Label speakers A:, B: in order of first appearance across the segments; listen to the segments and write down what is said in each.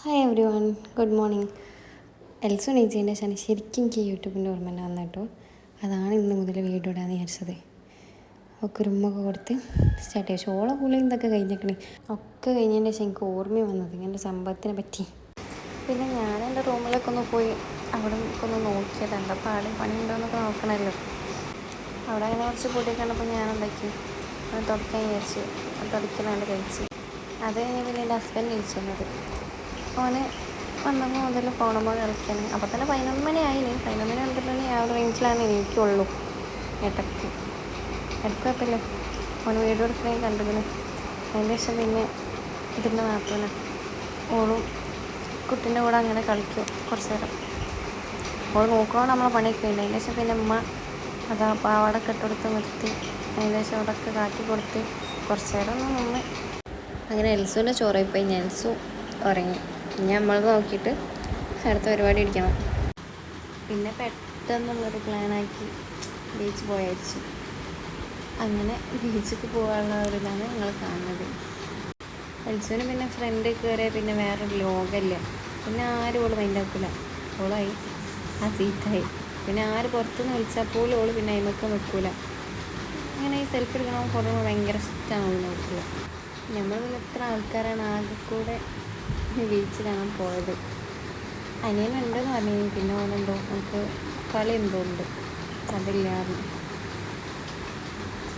A: Hi everyone good morning എൽസോ നെയ്ജീന്റെ ശനി ശരിക്കും എനിക്ക് യൂട്യൂബിന്റെ ഓർമ്മ ഉണ്ടാകുന്ന കേട്ടോ. അതാണ് ഇന്ന് മുതൽ വീഡിയോ ഇടാന്ന് വിചാരിച്ചത്. ഒക്കെ ഉമ്മൊക്കെ കൊടുത്ത് സ്റ്റാർട്ട് ചെയ്യും ഓളെ കൂളിൽ ഇതൊക്കെ കഴിഞ്ഞേക്കണേ. ഒക്കെ കഴിഞ്ഞതിന്റെ ശേഷം എനിക്ക് ഓർമ്മ വന്നത് ഇങ്ങനെ സംഭവത്തിനെ പറ്റി. പിന്നെ ഞാൻ എന്റെ റൂമിലൊക്കെ ഒന്ന് പോയി അവിടെ ഒന്ന് നോക്കിയത് എന്താ പാടി? പണി ഉണ്ടോയെന്നൊക്കെ നോക്കണമല്ലോ. അവിടെ അങ്ങനെ കുറച്ച് പൊടിയൊക്കെ കണ്ടപ്പോൾ ഞാൻ എന്താക്കി? തുടക്കാൻ വിചാരിച്ചു. തുടക്കലാണ്ട് കഴിച്ച്. അത് കഴിഞ്ഞ് പിന്നെ എന്റെ ഹസ്ബൻഡ് വിളിച്ചു വന്നത്. ഓന് വന്നപ്പോൾ മുതൽ ഫോണുമ്പോൾ കളിക്കാൻ അപ്പോൾ തന്നെ പതിനൊന്ന് മണി ആയിന് പതിനൊന്ന് മണി വന്നിട്ടുണ്ടെങ്കിൽ ആ ഒരു റേഞ്ചിലാണ് എനിക്കുള്ളൂ ഇടയ്ക്ക്. ഇടയ്ക്ക് കുഴപ്പമില്ല. ഓന് വീട് എടുക്കണേ കണ്ടിരുന്നു അതിന്റെ ശേഷം പിന്നെ ഇതിന്റെ മാത്രമല്ല ഓളും കുട്ടീന്റെ കൂടെ അങ്ങനെ കളിക്കും കുറച്ച് നേരം. ഓൾ നോക്കണോ നമ്മളെ പണിയൊക്കെ ഉണ്ട് അതിന്റെ ശേഷം പിന്നെ അമ്മ അതാ പാവാടൊക്കെ ഇട്ടെടുത്ത് നിർത്തി. അതിന്റെ ശേഷം അവിടെയൊക്കെ കാട്ടി കൊടുത്ത് കുറച്ച് നേരം ഒന്ന് നിന്ന്. അങ്ങനെ എൽസുവിന്റെ ചോറായിപ്പോയി ഞാൻ എൽസു ഉറങ്ങി. ഇനി നമ്മൾ നോക്കിയിട്ട് അടുത്ത പരിപാടി ഇരിക്കണം. പിന്നെ പെട്ടെന്നുള്ളൊരു പ്ലാനാക്കി ബീച്ച് പോയച്ചു. അങ്ങനെ ബീച്ചിൽ പോകാനുള്ള ഒരു ഇതാണ് നിങ്ങൾ കാണുന്നത്. എൽസുവിന് പിന്നെ ഫ്രണ്ട് കയറിയ പിന്നെ വേറൊരു ലോകമല്ല പിന്നെ ആരും ഓൾ മൈൻഡ് ആക്കില്ല ഓളായി. ആ സീറ്റായി പിന്നെ ആര് പുറത്തുനിന്ന് വിളിച്ചാൽ പോലും ഓൾ പിന്നെ അതിമൊക്കെ നിൽക്കില്ല അങ്ങനെ ഈ സെൽഫി എടുക്കണമെന്ന് ഫോട്ടോ ഭയങ്കര ഇഷ്ടമാണ് നോക്കുക നമ്മൾ പിന്നെ എത്ര ആൾക്കാരാണ് ആകെ കൂടെ ബീച്ച് പോയത്. അനിയനുണ്ടെന്ന് പറഞ്ഞു പിന്നെ ഓനുണ്ടോ നമുക്ക് കളി എന്തോ ഉണ്ട്. അതില്ലായിരുന്നു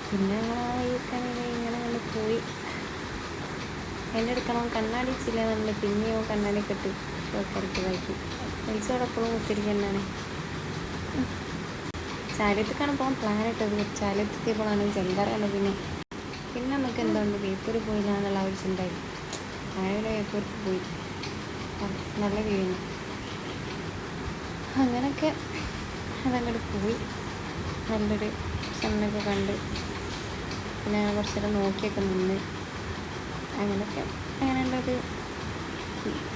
A: പിന്നെ ഞങ്ങൾ ആ വഴിക്കാണെങ്കിൽ ഇങ്ങനെ കണ്ട് പോയി. എന്റെ എടുക്കണം കണ്ണാടി ചില്ല നമ്മൾ പിന്നെയോ കണ്ണാടി കെട്ടി ഷോക്കരക്കതാക്കി വായിക്കും എപ്പോഴും കുത്തിരിക്കുന്നതാണ് ചാലിയത്തേക്കാണ് പോകാൻ പ്ലാൻ ഇട്ടത്. ചാലിയത്തെത്തിയപ്പോഴാണ് ചെന്താറാണ് പിന്നെ. പിന്നെ നമുക്ക് എന്തുകൊണ്ട് ബേപ്പൂർ പോയില്ല എന്നുള്ള ഒരു ചിന്തയായി അങ്ങനെ ബേപ്പൂർക്ക് പോയി. നല്ല വീണ് അങ്ങനെയൊക്കെ അതങ്ങോട്ട് പോയി. നല്ലൊരു ചെന്നൊക്കെ കണ്ട്. പിന്നെ കുറച്ച് നേരം നോക്കിയൊക്കെ നിന്ന്. അങ്ങനെയൊക്കെ അങ്ങനെ ഉള്ളത്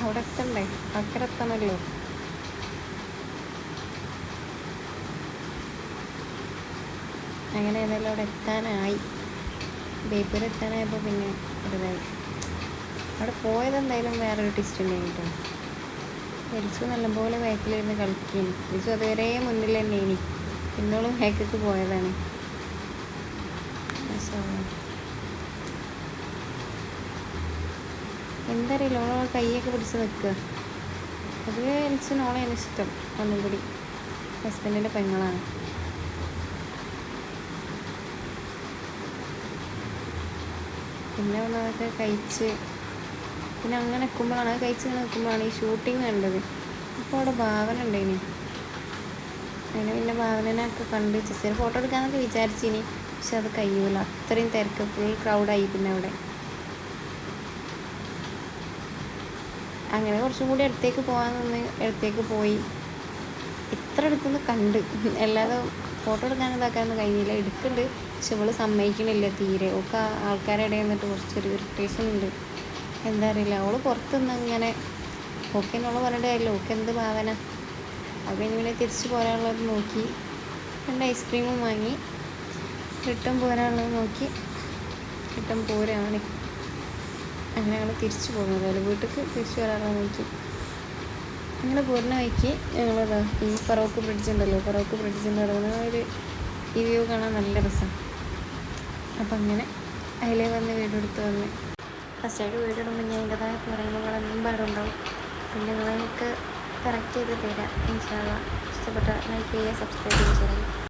A: അവിടെ എത്തണ്ടേ അക്കരെ എത്തണമല്ലോ അങ്ങനെ ഏതായാലും അവിടെ എത്താനായി. ബേപ്പൂർ എത്താനായപ്പോൾ പിന്നെ ഒരുതായി അവിടെ പോയത് എന്തായാലും വേറൊരു ടിസ്റ്റ് ഉണ്ടായി കേട്ടോ എലിച്ചു നല്ലപോലെ ബാക്കിലിരുന്ന് കളിക്കുകയാണ് എരിച്ചു അതുവരെ മുന്നിൽ തന്നെ ഇനി. പിന്നോളും ബാക്കിക്ക് പോയതാണ്. എന്തറിയില്ല ഓളെ കൈയൊക്കെ പിടിച്ച് നിൽക്കുക. നോളെ ഓളെയാണ് ഇഷ്ടം ഒന്നും കൂടി ഹസ്ബൻഡിന്റെ പെങ്ങളാണ്. പിന്നെ ഉള്ളതൊക്കെ കഴിച്ച് പിന്നെ അങ്ങനെ നിൽക്കുമ്പോഴാണ് അത് കഴിച്ച് നിൽക്കുമ്പോഴാണ് ഈ ഷൂട്ടിങ് കണ്ടത്. അപ്പോൾ അവിടെ ഭാവന ഉണ്ടായിന് അങ്ങനെ പിന്നെ ഭാവനനൊക്കെ കണ്ട് ചെറിയ ഫോട്ടോ എടുക്കാമെന്നൊക്കെ വിചാരിച്ചിനി. പക്ഷെ അത് കഴിയൂല. അത്രയും തിരക്ക് ഫുൾ ക്രൗഡായി പിന്നെ അവിടെ. അങ്ങനെ കുറച്ചും കൂടി അടുത്തേക്ക് പോകാൻ നിന്ന് അടുത്തേക്ക് പോയി. ഇത്ര അടുത്തുനിന്ന് കണ്ട്. അല്ലാതെ ഫോട്ടോ എടുക്കാൻ ഇതാക്കാനൊന്നും കഴിഞ്ഞില്ല. എടുക്കുന്നുണ്ട്. പക്ഷെ ഇവൾ സമ്മതിക്കണില്ല തീരെ. ഒക്കെ ആൾക്കാരുടെ ഇടയിൽ നിന്നിട്ട് കുറച്ചൊരു ഇറിറ്റേഷൻ ഉണ്ട്. എന്താ അറിയില്ല അവൾ പുറത്തുനിന്ന് ഇങ്ങനെ ഓക്കെ എന്നോൾ പറഞ്ഞിട്ട് ഓക്കെ എന്ത് ഭാവന? അപ്പം ഇങ്ങനെ തിരിച്ച് പോരാനുള്ളത് നോക്കി. രണ്ട് ഐസ്ക്രീമും വാങ്ങി. റിട്ടേൺ പോരാനുള്ളത് നോക്കി. റിട്ടേൺ പോരാണ്. അങ്ങനെ ഞങ്ങൾ തിരിച്ചു പോകുന്നത് അല്ല വീട്ടിലേക്ക് തിരിച്ചു വരാനുള്ളത് നോക്കി അങ്ങനെ പോരുന്ന വഴിക്ക് ഞങ്ങളതാ ഈ പറവക്ക് ബ്രിഡ്ജ് ഉണ്ടല്ലോ. ഫറോക്ക് ബ്രിഡ്ജിന്റെ അവിടെ ഒരു ഈ വ്യൂ കാണാൻ നല്ല രസം. അപ്പം അങ്ങനെ അതിലേ വന്ന് വീടെടുത്ത് വന്ന് ഫസ്റ്റായിട്ട് വീടിടുമ്പോൾ ഞാൻ എന്റെതായ പോരായ്മകൾ പാടുണ്ടാവും. പിന്നെ നിങ്ങളെ കറക്റ്റ് ചെയ്ത് തരാം. ഇൻഷാല്ല ഇഷ്ടപ്പെട്ട ലൈക്ക് ചെയ്യുക സബ്സ്ക്രൈബ് ചെയ്യുക.